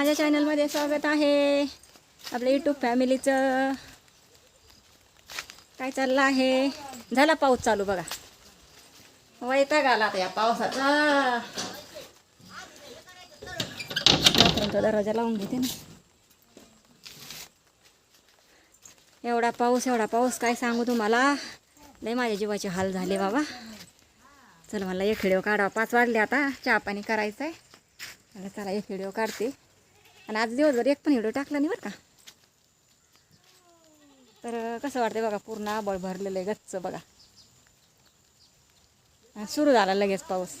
माझ्या चॅनलमध्ये स्वागत आहे. आपल्या यूट्यूब फॅमिलीचं काय चाललं आहे? झाला पाऊस चालू बघा. वैताग आला आता या पावसाचा बाथरूमचा दरवाजा लावून घेते ना. एवढा पाऊस एवढा पाऊस काय सांगू तुम्हाला? नाही माझ्या जीवाचे हाल झाले बाबा. चल मला एक व्हिडिओ काढावा. पाच वाजले आता. चहा पाणी करायचं आहे मला चला एक व्हिडिओ काढते. आणि आज दिवसभर एक पण व्हिडिओ टाकला नाही बरं का. तर कसं वाटतं बघा पूर्ण आबळ भरलेलं आहे गच्च बघा. सुरू झाला लगेच पाऊस.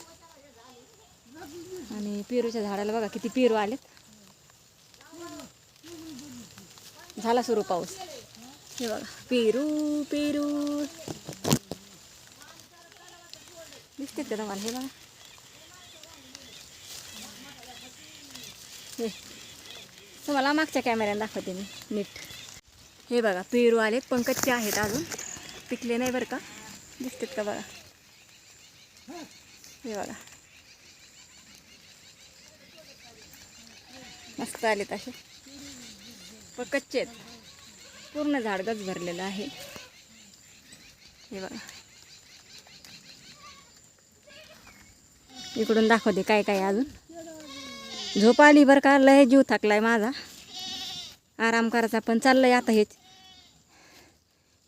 आणि पेरूच्या झाडाला बघा किती पेरू आलेत. झाला सुरू पाऊस. हे बघा पेरू पेरू. दिसते का तुम्हाला? हे बघा. हे. तुम्हाला मागच्या कॅमेऱ्याने दाखवते मी. नीट. हे बघा पेरू आलेत पण कच्चे आहेत अजून. पिकले नाही बरं का? दिसतात का बघा? हे बघा. मस्त आलेत असे. पण कच्चे आहेत. पूर्ण झाड गच भरलेलं आहे. हे बघा. इकडून दाखवते काय काय अजून. झोप आली बरं का? लय जीव थकलाय माझा. आराम करायचा पण चाललंय आता हेच.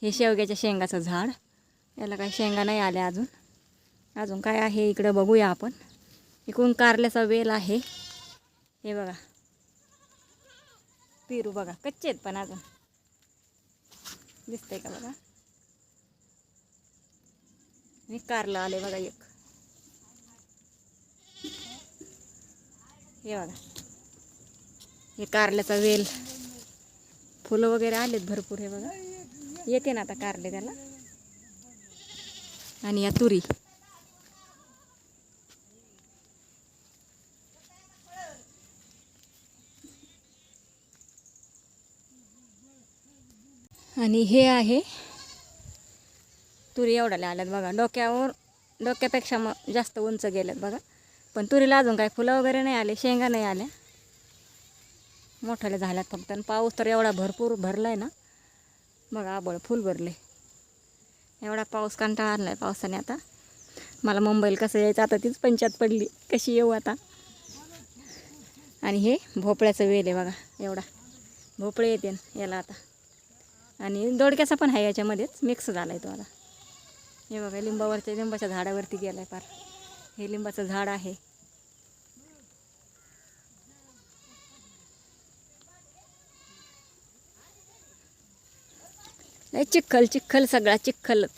हे शेवग्याच्या शेंगाचं झाड. याला काही शेंगा नाही आल्या अजून. अजून काय आहे इकडं बघूया आपण. इकडून कारल्याचा वेल आहे. हे बघा. पेरू बघा. कच्चे आहेत पण अजून. दिसतंय का बघा? मी कारलं आले बघा एक. हे बघा. हे कारल्याचा वेल. फुलं वगैरे आलेत भरपूर हे बघा. येते ना आता कारले त्याला. आणि या तुरी. आणि हे आहे. तुरी एवढ्याला आल्यात बघा. डोक्यावर डोक्यापेक्षा मग जास्त उंच गेल्यात बघा. पण तुरीला अजून काय फुलं वगैरे नाही आले शेंगा नाही आल्या. मोठ्याला झाल्यात फक्त. आणि पाऊस तर एवढा भरपूर भरला आहे ना. मग आबळ फुल भरले. एवढा पाऊस कंटाळा आणला आहे पावसाने आता. मला मुंबईला कसं यायचं आता तीच पंचायत पडली. कशी येऊ आता? आणि हे भोपळ्याचं वेल आहे बघा एवढा. भोपळे येते याला आता. आणि दोडक्याचा पण आहे याच्यामध्येच. मिक्स झाला आहे तो आता. हे बघा लिंबावरच्या लिंबाच्या झाडावरती गेला आहे फार हे लिंबाचं झाड आहे. नाही चिखल चिखल सगळा चिखलच.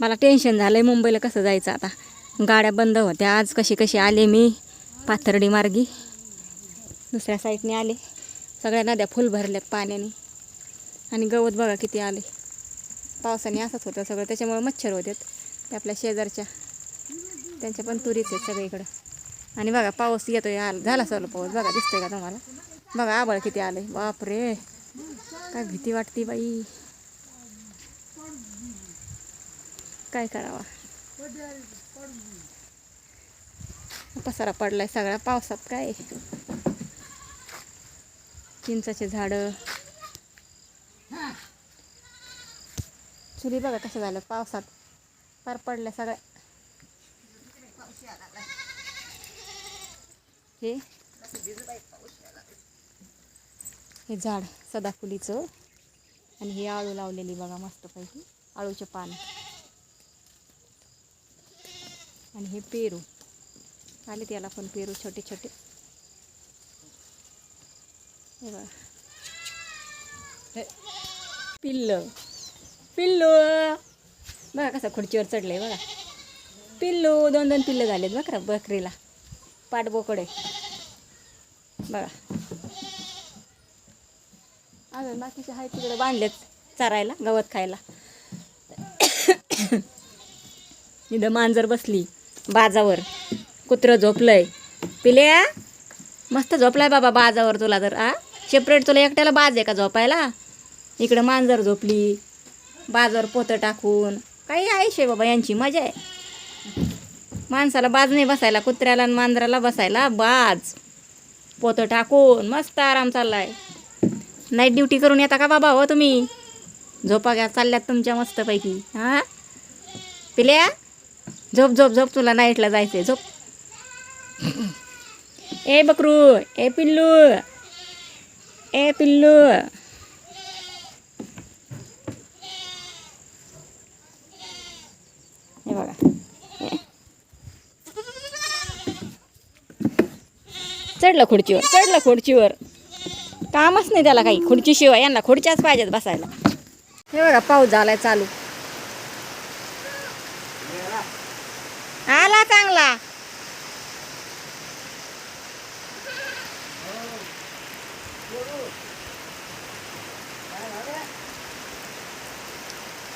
मला टेन्शन झालं आहे मुंबईला कसं जायचं आता. गाड्या बंद होत्या आज कशी कशी आले मी? पाथर्डी मार्गी. दुसऱ्या साईडने आले. सगळ्या नद्या फुल भरल्यात पाण्याने. आणि गवत बघा किती आले पावसाने असंच होतं सगळं. त्याच्यामुळं मच्छर होतात. ते आपल्या शेजारच्या. त्यांच्या पण तुरीच आहेत सगळीकडं आणि बघा पाऊस येतोय. आला झाला सगळं पाऊस. बघा दिसतंय का तुम्हाला? बघा आबळ किती आले बापरे! काय भीती वाटते बाई. काय करावा? पसारा पडलाय सगळा. पावसात काय? चिंचाचे झाडं. चुली बघा कसं झालं पावसात पार पडल्या सगळ्या. हे? हे झाड सदाफुलीचं आणि हे आळू लावलेली बघा मस्तपैकी आळूचे पान. आणि हे पेरू. आले त्याला पण पेरू छोटे छोटे हे बघा. पिल्लं. पिल्लू. बघा कसं खुर्चीवर आहे बघा. पिल्लू दोन दोन पिल्लं झालेत बघा बकरीला. पाठबोकडे बघा. अजून बाकीचे आहेत तिकडे बांधलेत चरायला गवत खायला. इथं मांजर बसली बाजावर. कुत्रं झोपलंय. पिल्या मस्त झोपलाय बाबा बाजावर तुला तर आ? सेपरेट तुला एकट्याला बाज आहे का झोपायला? इकडं मांजर झोपली. बाजवर पोतं टाकून. काही आयुष्य आहे बाबा यांची मजा आहे. माणसाला बाज नाही बसायला कुत्र्याला आणि मांजराला बसायला बाज. पोतं टाकून मस्त आराम चाललाय. नाईट ड्युटी करून येता का बाबा हो तुम्ही? झोपा घ्या चालल्यात तुमच्या मस्तपैकी. हां? पिल्या? झोप झोप झोप तुला नाईटला जायचंय झोप. ए बकरू ए पिल्लू ए पिल्लू. हे बघा. चढलं खुर्चीवर चढलं खुर्चीवर. कामच नाही त्याला काही. खुर्चीशिवाय यांना खुर्च्याच पाहिजेत बसायला. हे बघा पाऊस झालाय चालू. आला चांगला.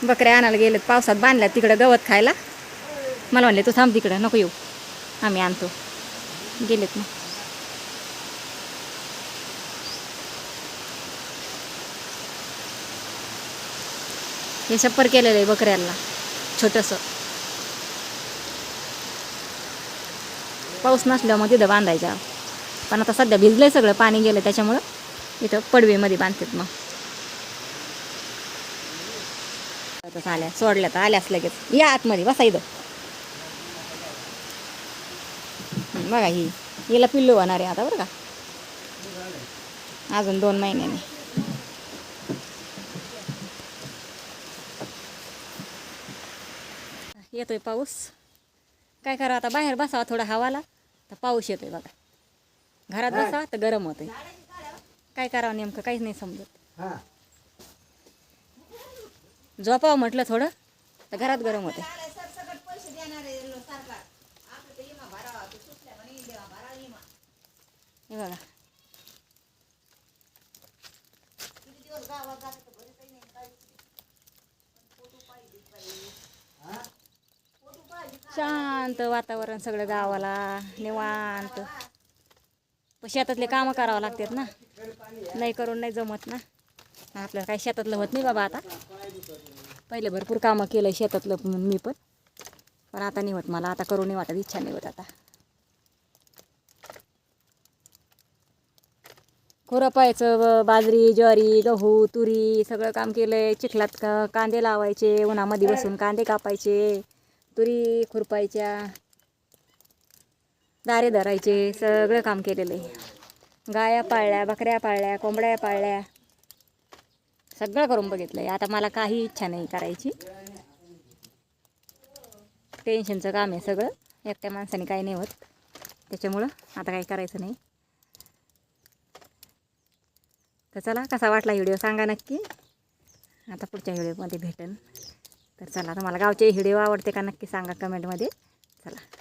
बकऱ्या आणायला गेलेत पावसात बांधल्यात तिकडं गवत खायला. मला म्हणले तू थांब तिकडं नको येऊ. आम्ही आणतो. गेलेत मग. हे शप्पर केलेलं आहे बकऱ्यांना छोटंसं. पाऊस नसल्यावर मग तिथं बांधायच्या पण आता सध्या भिजलंय सगळं पाणी गेलं त्याच्यामुळं इथं पडवेमध्ये बांधतात मग. आता आल्या सोडल्या तर आल्यास लगेच. या आतमध्ये बसा इथं. बघा ही हिला पिल्लू होणार आहे आता बरं का. अजून दोन महिन्याने. येतोय पाऊस. काय करा आता बाहेर बसावा थोडा हवाला तर पाऊस येतोय बघा. घरात बसावा तर गरम होतंय. काय करावं नेमकं काहीच नाही समजत. हा. झोपावं म्हटलं थोडं तर घरात गरम होते. हे बघा. शांत वातावरण सगळं गावाला निवांत. पण शेतातले कामं करावं लागतात ना. नाही करून नाही जमत ना. आपल्याला काही शेतातलं होत नाही बाबा आता. पहिले भरपूर कामं केलं शेतातलं पण मी पण. पण आता नाही होत मला आता करू नाही वाटत इच्छा नाही होत आता. खुरपायचं व बाजरी ज्वारी गहू तुरी सगळं काम केलंय. चिखलात का कांदे लावायचे उन्हामध्ये बसून कांदे कापायचे तुरी खुरपायच्या दारे धरायचे सगळं काम केलेलं आहे. गाया पाळल्या बकऱ्या पाळल्या कोंबड्या पाळल्या. सगळं करून बघितलं आहे. आता मला काही इच्छा नाही करायची. टेन्शनचं काम आहे सगळं. एकट्या माणसाने काही नाही होत. त्याच्यामुळं आता काही करायचं नाही. तर चला कसा वाटला व्हिडिओ सांगा नक्की. आता पुढच्या व्हिडिओमध्ये भेटेन. तर चला तुम्हाला गावचे व्हिडिओ आवडते का नक्की सांगा कमेंटमध्ये. चला.